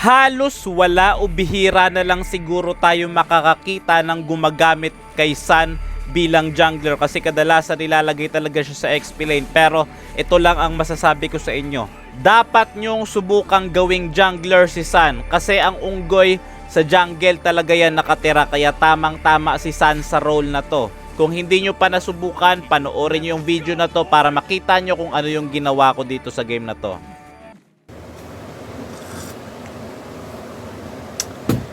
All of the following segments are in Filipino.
halos wala o bihira na lang siguro tayo makakakita ng gumagamit kay Sun bilang jungler kasi kadalasan nilalagay talaga siya sa XP lane pero ito lang ang masasabi ko sa inyo. Dapat nyong subukang gawing jungler si Sun kasi ang unggoy sa jungle talaga yan nakatira. Kaya tamang tama si Sun sa role na to. Kung hindi nyo pa nasubukan panoorin nyo yung video na to para makita nyo kung ano yung ginawa ko dito sa game na to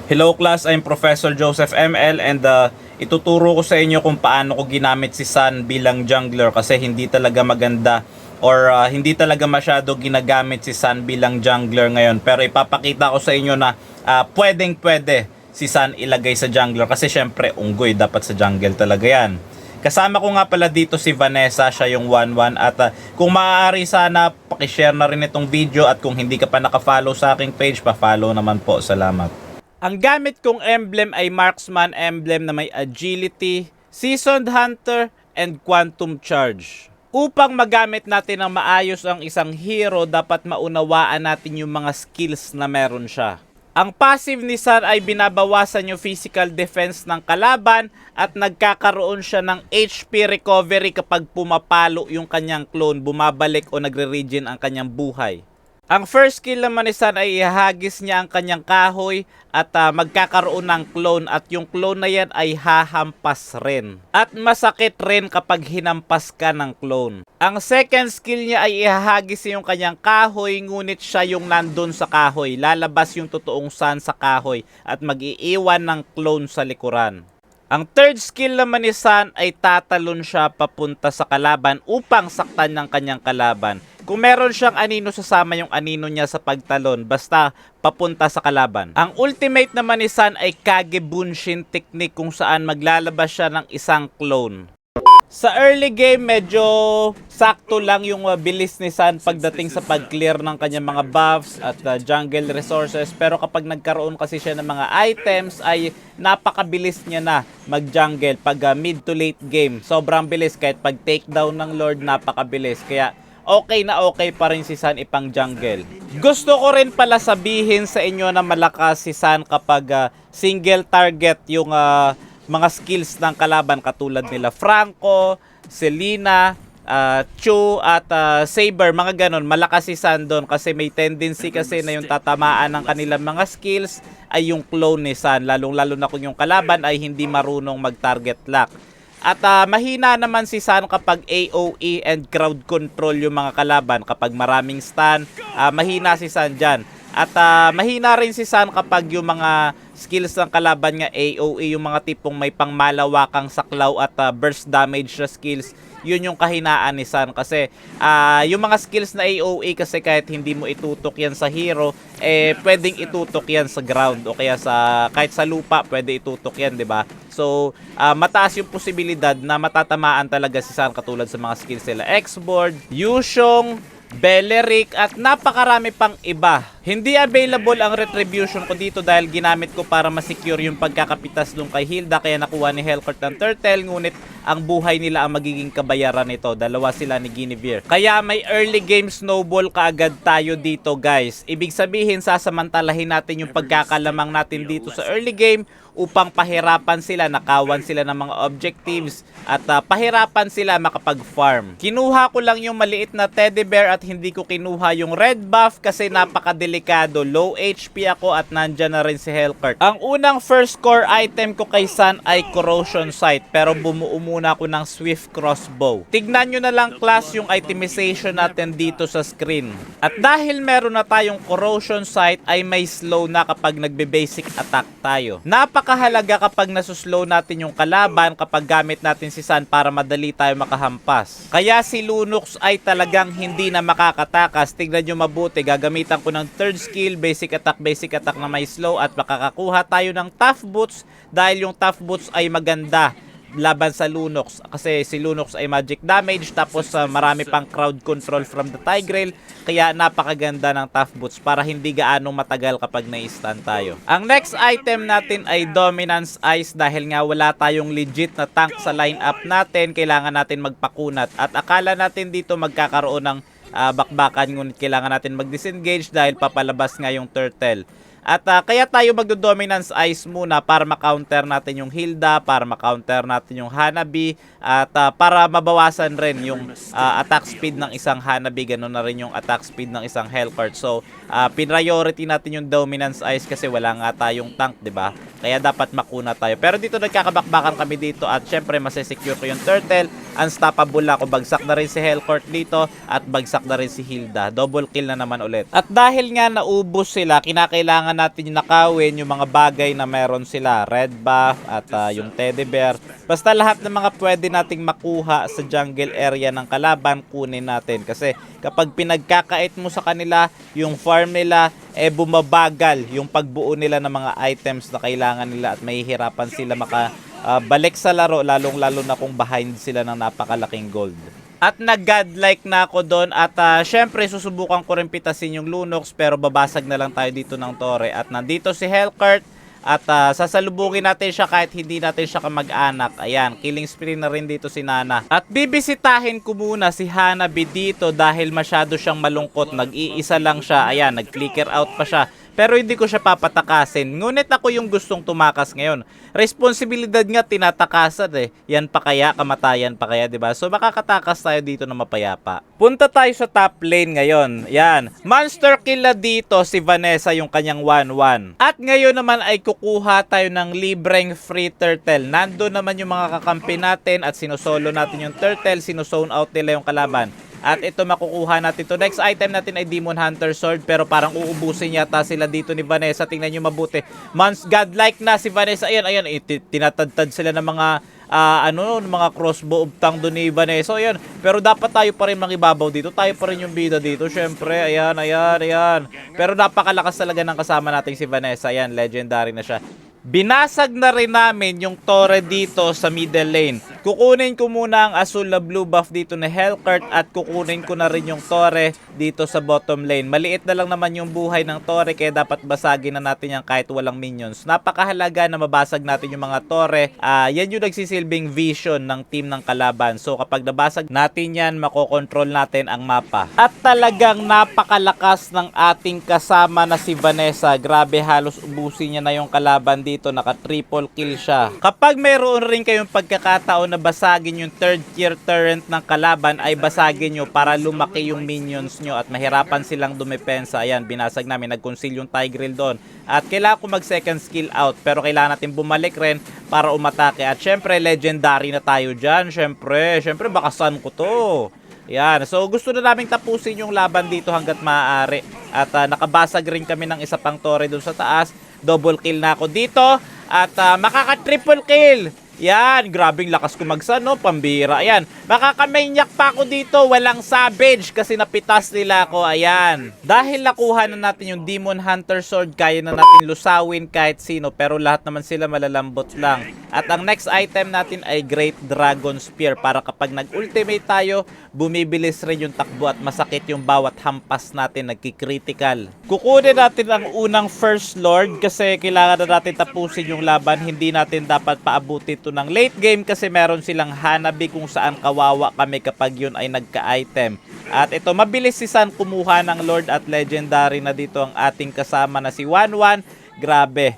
Hello class, I'm Professor Joseph ML and uh, ituturo ko sa inyo kung paano ko ginamit si Sun bilang jungler kasi hindi talaga maganda or uh, hindi talaga masyado ginagamit si Sun bilang jungler ngayon. Pero ipapakita ko sa inyo na uh, pwedeng pwede si Sun ilagay sa jungler kasi syempre unggoy dapat sa jungle talaga yan. Kasama ko nga pala dito si Vanessa, siya yung 11 at uh, kung maaari sana pakishare na rin itong video at kung hindi ka pa nakafollow sa aking page, pa-follow naman po. Salamat. Ang gamit kong emblem ay marksman emblem na may agility, seasoned hunter, and quantum charge. Upang magamit natin ng maayos ang isang hero, dapat maunawaan natin yung mga skills na meron siya. Ang passive ni Sun ay binabawasan yung physical defense ng kalaban at nagkakaroon siya ng HP recovery kapag pumapalo yung kanyang clone, bumabalik o nagre-regen ang kanyang buhay. Ang first skill naman ni Sun ay ihagis niya ang kanyang kahoy at ah, magkakaroon ng clone at yung clone na yan ay hahampas rin. At masakit rin kapag hinampas ka ng clone. Ang second skill niya ay ihagis yung kanyang kahoy ngunit siya yung nandun sa kahoy. Lalabas yung totoong Sun sa kahoy at mag-iiwan ng clone sa likuran. Ang third skill naman ni Sun ay tatalon siya papunta sa kalaban upang saktan ng kanyang kalaban. Kung meron siyang anino, sasama yung anino niya sa pagtalon basta papunta sa kalaban. Ang ultimate naman ni Sun ay Kage Bunshin technique kung saan maglalabas siya ng isang clone. Sa early game, medyo sakto lang yung uh, bilis ni Sun pagdating sa pag-clear ng kanyang mga buffs at uh, jungle resources. Pero kapag nagkaroon kasi siya ng mga items, ay napakabilis niya na mag-jungle pag uh, mid to late game. Sobrang bilis kahit pag takedown ng Lord, napakabilis. Kaya okay na okay pa rin si Sun ipang jungle. Gusto ko rin pala sabihin sa inyo na malakas si Sun kapag uh, single target yung uh, mga skills ng kalaban katulad nila Franco, Selena, uh, Chu at uh, Saber, mga ganon. Malakas si Sun doon kasi may tendency kasi na yung tatamaan ng kanilang mga skills ay yung clone ni Sun. Lalong-lalo na kung yung kalaban ay hindi marunong mag-target lock. At ah, mahina naman si Sun kapag AOE and crowd control yung mga kalaban. Kapag maraming stun, ah, mahina si Sun dyan. At ah, mahina rin si Sun kapag yung mga skills ng kalaban niya AOE, yung mga tipong may pangmalawakang saklaw at ah, burst damage na skills, yun yung kahinaan ni Sun kasi ah, yung mga skills na AOE kasi kahit hindi mo itutok yan sa hero, eh pwedeng itutok yan sa ground o kaya sa kahit sa lupa pwede itutok yan, 'di ba? So, ah, mataas yung posibilidad na matatamaan talaga si Sun katulad sa mga skills nila X-Board, Yushong, Beleric at napakarami pang iba. Hindi available ang retribution ko dito dahil ginamit ko para masecure yung pagkakapitas nung kay Hilda kaya nakuha ni Hellcourt ng Turtle ngunit ang buhay nila ang magiging kabayaran nito. Dalawa sila ni Guinevere. Kaya may early game snowball kaagad tayo dito guys. Ibig sabihin sasamantalahin natin yung pagkakalamang natin dito sa early game upang pahirapan sila, nakawan sila ng mga objectives at ah, pahirapan sila makapag-farm. Kinuha ko lang yung maliit na teddy bear at hindi ko kinuha yung red buff kasi napakadelikado. Low HP ako at nandyan na rin si Hellcurt. Ang unang first core item ko kay Sun ay corrosion sight pero bumuo muna ako ng swift crossbow. Tignan nyo na lang class yung itemization natin dito sa screen. At dahil meron na tayong corrosion sight ay may slow na kapag nagbe-basic attack tayo. Napakahalaga kapag nasuslow natin yung kalaban kapag gamit natin si Sun para madali tayo makahampas. Kaya si Lunox ay talagang hindi na makakatakas. Tignan nyo mabuti, gagamitan ko ng third skill, basic attack, basic attack na may slow at makakakuha tayo ng tough boots dahil yung tough boots ay maganda laban sa Lunox. Kasi si Lunox ay magic damage tapos uh, marami pang crowd control from the Tigreal kaya napakaganda ng tough boots para hindi gaano matagal kapag na-stun tayo. Ang next item natin ay Dominance Ice dahil nga wala tayong legit na tank sa lineup natin. Kailangan natin magpakunat. At akala natin dito magkakaroon ng ah, bakbakan ngunit kailangan natin mag-disengage dahil papalabas nga yung turtle. At ah, kaya tayo magdo-dominance ice muna para ma-counter natin yung Hilda, para ma-counter natin yung Hanabi, at ah, para mabawasan rin yung ah, attack speed ng isang Hanabi, ganun na rin yung attack speed ng isang Hellcurt. So, ah, priority natin yung dominance ice kasi wala nga tayong tank, 'di ba? Kaya dapat makuna tayo. Pero dito nagkakabakbakan kami dito at syempre masesecure ko yung turtle. Unstoppable ako. Bagsak na rin si Hellcourt dito at bagsak na rin si Hilda. Double kill na naman ulit. At dahil nga naubos sila, kinakailangan natin nakawin yung mga bagay na meron sila. Red buff at ah, yung teddy bear. Basta lahat ng mga pwede nating makuha sa jungle area ng kalaban, kunin natin. Kasi kapag pinagkakait mo sa kanila, yung farm nila, eh bumabagal yung pagbuo nila ng mga items na kailangan nila at mahihirapan sila maka ah, balik sa laro lalong lalo na kung behind sila ng napakalaking gold. At nag-godlike na ako doon at ah, syempre susubukan ko rin pitasin yung Lunox pero babasag na lang tayo dito ng Tore at nandito si Hellcurt at ah, sasalubungin natin siya kahit hindi natin siya kamag-anak. Ayan, killing spree na rin dito si Nana. At bibisitahin ko muna si Hanabi dito dahil masyado siyang malungkot. Nag-iisa lang siya. Ayan, nag-flicker out pa siya. Pero hindi ko siya papatakasin. Ngunit ako yung gustong tumakas ngayon. Responsibilidad nga tinatakasan eh. Yan pa kaya, kamatayan pa kaya, 'di ba? So makakatakas tayo dito na mapayapa. Punta tayo sa top lane ngayon. Yan. Monster kill na dito si Vanessa yung kanyang 1-1. At ngayon naman ay kukuha tayo ng libreng free turtle. Nando naman yung mga kakampi natin at sinusolo natin yung turtle, sinusone out nila yung kalaban. At ito makukuha natin to. Next item natin ay Demon Hunter Sword pero parang uubusin yata sila dito ni Vanessa. Tingnan nyo mabuti. Mans godlike na si Vanessa. Ayan, ayan. iti- Tinatadtad sila ng mga ah, ano, mga crossbow ubtang doon ni Vanessa. Ayan. Pero dapat tayo pa rin mangibabaw dito. Tayo pa rin yung bida dito. Syempre, ayan, ayan, ayan. Pero napakalakas talaga ng kasama nating si Vanessa. Ayan, legendary na siya. Binasag na rin namin yung Torre dito sa middle lane. Kukunin ko muna ang asul na blue buff dito na Hellcurt at kukunin ko na rin yung Torre dito sa bottom lane. Maliit na lang naman yung buhay ng Torre kaya dapat basagin na natin yan kahit walang minions. Napakahalaga na mabasag natin yung mga Torre. Ah, yan yung nagsisilbing vision ng team ng kalaban. So kapag nabasag natin yan, makokontrol natin ang mapa. At talagang napakalakas ng ating kasama na si Vanessa. Grabe halos ubusin niya na yung kalaban dito. Naka triple kill siya. Kapag mayroon rin kayong pagkakataon na basagin yung third tier turret ng kalaban ay basagin nyo para lumaki yung minions nyo at mahirapan silang dumepensa. Ayan, binasag namin. Nag-conceal yung Tigreal doon. At kailangan ko mag second skill out pero kailangan natin bumalik rin para umatake. At syempre, legendary na tayo dyan. Syempre, syempre bakasan ko to. Yan. So gusto na naming tapusin yung laban dito hanggat maaari. At ah, nakabasag rin kami ng isa pang tore doon sa taas. Double kill na ako dito. At ah, makaka-triple kill. Yan, grabing lakas ko magsa, no? Pambira. Ayan, makakamanyak pa ako dito. Walang savage kasi napitas nila ako. Ayan. Dahil nakuha na natin yung Demon Hunter Sword, kaya na natin lusawin kahit sino. Pero lahat naman sila malalambot lang. At ang next item natin ay Great Dragon Spear. Para kapag nag-ultimate tayo, bumibilis rin yung takbo at masakit yung bawat hampas natin. Nagki-critical. Kukunin natin ang unang First Lord kasi kailangan na natin tapusin yung laban. Hindi natin dapat paabuti ito ng late game kasi meron silang Hanabi kung saan kawawa kami kapag yun ay nagka-item. At ito, mabilis si San kumuha ng Lord at Legendary na dito ang ating kasama na si 1-1. Grabe.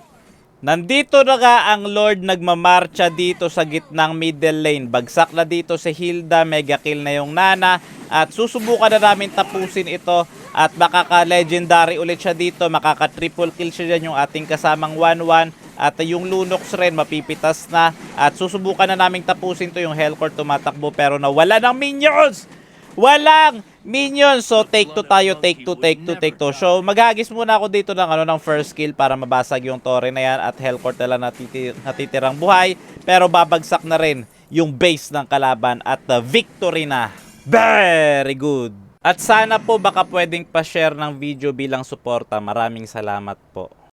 Nandito na nga ang Lord nagmamarcha dito sa gitnang middle lane. Bagsak na dito si Hilda, mega kill na yung Nana. At susubukan na namin tapusin ito. At makaka-legendary ulit siya dito. Makaka-triple kill siya dyan yung ating kasamang 1-1. At yung Lunox rin mapipitas na. At susubukan na naming tapusin to yung Hellcore tumatakbo pero nawala ng minions! Walang minions! So take two tayo, take two, take two, take two. So maghagis muna ako dito ng ano ng first kill para mabasag yung Torre na yan at Hellcore na lang natiti- natitirang buhay. Pero babagsak na rin yung base ng kalaban at the victory na. Very good! At sana po baka pwedeng pa-share ng video bilang suporta. Maraming salamat po.